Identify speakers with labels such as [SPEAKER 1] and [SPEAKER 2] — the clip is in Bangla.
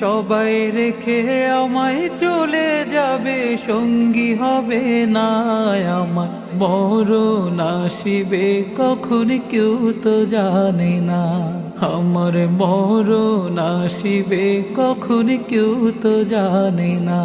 [SPEAKER 1] সবাই রেখে আমায় চলে যাবে, সঙ্গী হবে না আমার। বড় নাসিবে কখন কেউ তো জানে না। আমার বড় নাসিবে কখন কেউ তো জানে না।